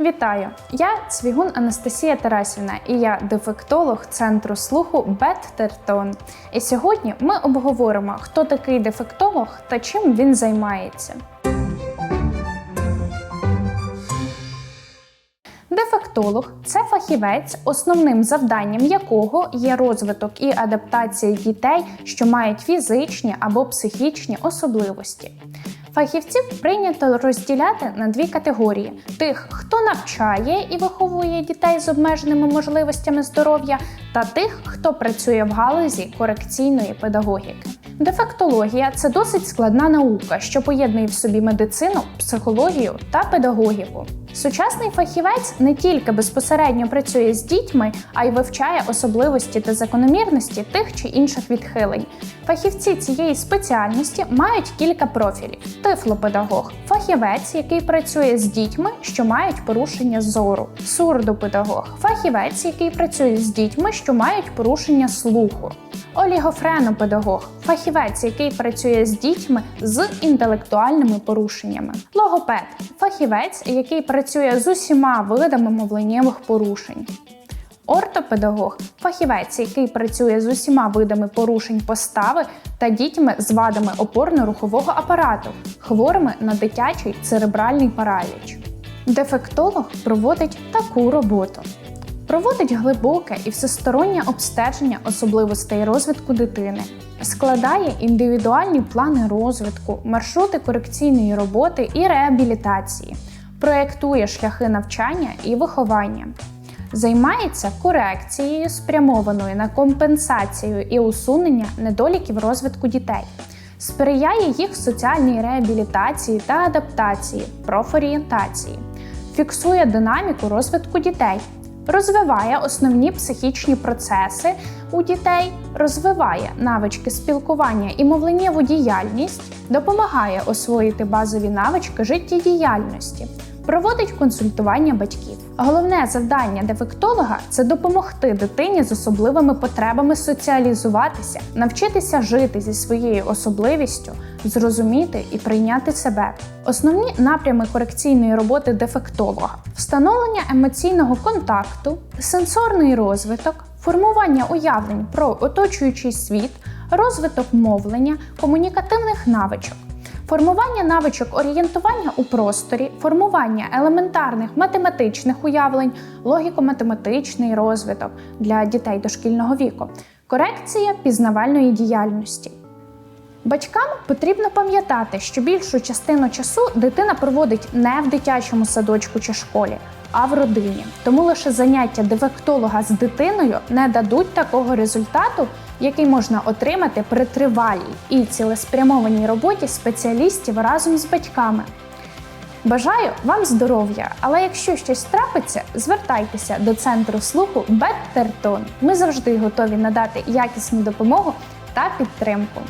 Вітаю! Я Цвігун Анастасія Тарасівна і я дефектолог центру слуху Бет-Тертон. І сьогодні ми обговоримо, хто такий дефектолог та чим він займається. Дефектолог це фахівець, основним завданням якого є розвиток і адаптація дітей, що мають фізичні або психічні особливості. Фахівців прийнято розділяти на дві категорії: тих, хто навчає і виховує дітей з обмеженими можливостями здоров'я, та тих, хто працює в галузі корекційної педагогіки. Дефектологія це досить складна наука, що поєднує в собі медицину, психологію та педагогіку. Сучасний фахівець не тільки безпосередньо працює з дітьми, а й вивчає особливості та закономірності тих чи інших відхилень. Фахівці цієї спеціальності мають кілька профілів: тифлопедагог фахівець, який працює з дітьми, що мають порушення зору, сурдопедагог фахівець, який працює з дітьми, що мають порушення слуху. Олігофренопедагог фахівець, який працює з дітьми з інтелектуальними порушеннями. Логопед фахівець, який працює з усіма видами мовленнєвих порушень. Ортопедагог фахівець, який працює з усіма видами порушень постави та дітьми з вадами опорно-рухового апарату, хворими на дитячий церебральний параліч. Дефектолог проводить таку роботу. Проводить глибоке і всестороннє обстеження особливостей розвитку дитини, складає індивідуальні плани розвитку, маршрути корекційної роботи і реабілітації, проєктує шляхи навчання і виховання, займається корекцією, спрямованою на компенсацію і усунення недоліків розвитку дітей, сприяє їх соціальній реабілітації та адаптації, профорієнтації, фіксує динаміку розвитку дітей розвиває основні психічні процеси у дітей, розвиває навички спілкування і мовленнєву діяльність, допомагає освоїти базові навички життєдіяльності. Проводить консультування батьків. Головне завдання дефектолога це допомогти дитині з особливими потребами соціалізуватися, навчитися жити зі своєю особливістю, зрозуміти і прийняти себе. Основні напрями корекційної роботи дефектолога: встановлення емоційного контакту, сенсорний розвиток, формування уявлень про оточуючий світ, розвиток мовлення, комунікативних навичок. Формування навичок орієнтування у просторі, формування елементарних математичних уявлень, логіко-математичний розвиток для дітей дошкільного віку, корекція пізнавальної діяльності. Батькам потрібно пам'ятати, що більшу частину часу дитина проводить не в дитячому садочку чи школі, а в родині. Тому лише заняття дефектолога з дитиною не дадуть такого результату, який можна отримати при тривалій і цілеспрямованій роботі спеціалістів разом з батьками. Бажаю вам здоров'я, але якщо щось трапиться, звертайтеся до центру слуху Беттертон. Ми завжди готові надати якісну допомогу та підтримку.